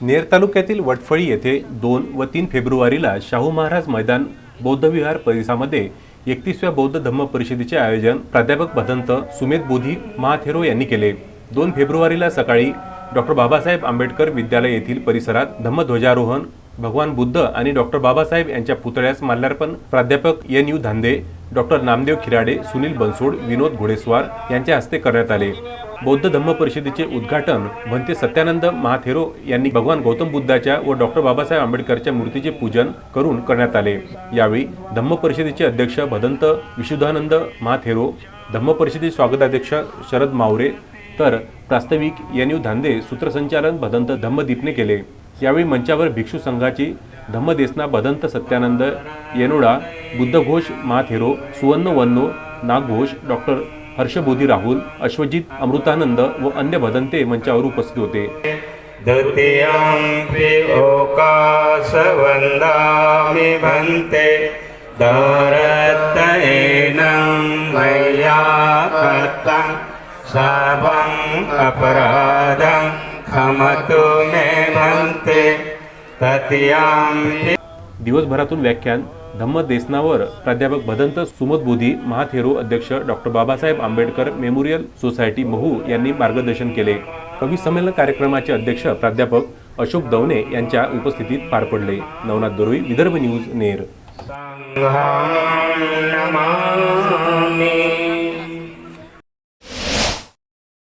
नेर तालुक्यातील वटफळी येथे दोन व तीन फेब्रुवारीला शाहू महाराज मैदान बौद्धविहार परिसरामध्ये एकतीसव्या बौद्ध धम्म परिषदेचे आयोजन प्राध्यापक भदंत सुमेध बोधी महाथेरो यांनी केले. दोन फेब्रुवारीला सकाळी डॉक्टर बाबासाहेब आंबेडकर विद्यालय येथील परिसरात धम्मध्वजारोहण भगवान बुद्ध आणि डॉक्टर बाबासाहेब यांच्या पुतळ्यास माल्यार्पण प्राध्यापक N U Dhande doctor Namdev Khirade Sunil Bansod Vinod Ghodeswar यांच्या हस्ते करण्यात आले. बौद्ध धम्म परिषदेचे उद्घाटन भंते सत्यानंद महाथेरो यांनी भगवान गौतम बुद्धाच्या व डॉक्टर बाबासाहेब आंबेडकरच्या मूर्तीचे पूजन करून करण्यात आले. यावेळी धम्म परिषदेचे अध्यक्ष भदंत विशुद्धानंद महाथेरो धम्म परिषदेचे स्वागताध्यक्ष शरद मावरे तर प्रास्ताविक एन धांदे सूत्रसंचालन भदंत धम्मदीपने केले. यावेळी मंचावर भिक्षू संघाची धम्मदेसना भदंत सत्यानंद येनोडा बुद्धघोष महाथेरो सुवर्ण वन्नो नागघोष डॉक्टर हर्षबोधी राहुल अश्वजित अमृतानंद व अन्य भदंते मंचावर उपस्थित होते. भन्ते। मया सर्वम् अपराधं मे भन्ते। दिवसभरातून व्याख्यान धम्म देसनावर प्राध्यापक भदंत सुमत बोधी महाथेरो अध्यक्ष doctor Babasaheb Ambedkar memorial society Mhow यांनी मार्गदर्शन केले. कवी संमेलन कार्यक्रमाचे अध्यक्ष प्राध्यापक अशोक दवणे यांच्या उपस्थितीत पार पडले. नवनाथ दोरवी विदर्भ न्यूज नेर.